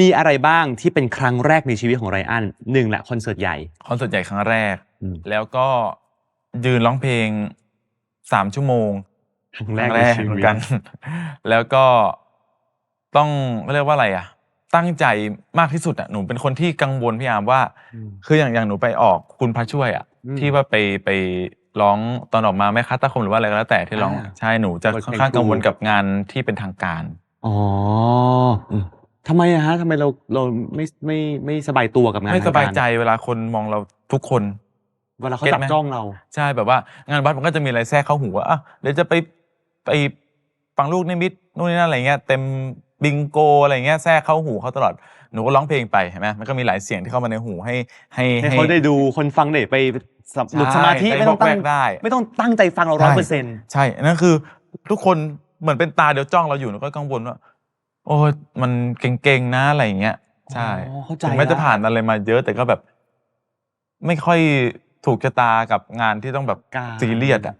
มีอะไรบ้างที่เป็นครั้งแรกในชีวิตของไรอันหนึ่งแหละคอนเสิร์ตใหญ่ คอนเสิร์ตใหญ่ครั้งแรก อืม แล้วก็ยืนร้องเพลงสามชั่วโมงครั้งคแรรั้กงในแรกชีเหมืวิอตนกัน แล้วก็ต้องเรียกว่าอะไรอะ ตั้งใจมากที่สุดอะหนูเป็นคนที่กังวลพี่อาร์มว่า อืม คืออย่างอย่างหนูไปออกคุณพระช่วยอะอืมที่ว่าไปไปร้องตอนออกมาแม่ค้าตาคมหรือว่าอะไรก็แล้วแต่ที่ร้องอ่าใช่หนูจะบทเพลงค่อนข้างกังวลครู กับงานที่เป็นทางการ อ๋ออืม ทำไมอะฮะทำไมเราเราไม่ไม่ไม่สบายตัวกับงานไม่สบายใจทงกเวลาคนมองเราทุกคนรเวลาเขาเก็ตจับไหมจ้องเรา ใช่แบบว่างานวัดมันก็จะมีอะไรแทรกเข้าหูว่าอะเดี๋ยวจะไปไปฟังลูกนิมิตนู่นนี่นั่นอะไรเงี้ยเต็มบิงโกอะไรเงี้ยแทรกเข้าหูเขาตลอดหนูก็ร้องเพลงไปเห็นไหมมันก็มีหลายเสียงที่เข้ามาในหูให้ให้ให้เขาได้ดูคนฟังได้ไปสำหลุดสมาธิใช่ไม่ต้องตั้งได้บอกแวกได้ ไม่ต้องตั้งใจฟังเราร้อยเปอร์เซ็นต์ใช่อันนั่นคือทุกคนเหมือนเป็นตาเดียวจ้องเราอยู่หนูก็กังวลว่า โอ้ยมันเก่งๆนะอะไรอย่างเงี้ย ใช่อ๋อเข้าใจถึงแม้ละจะผ่านอะไรมาเยอะแต่ก็แบบ ไม่ค่อยถูกชะตากับงานที่ต้องแบบการ ซีเรียสอะ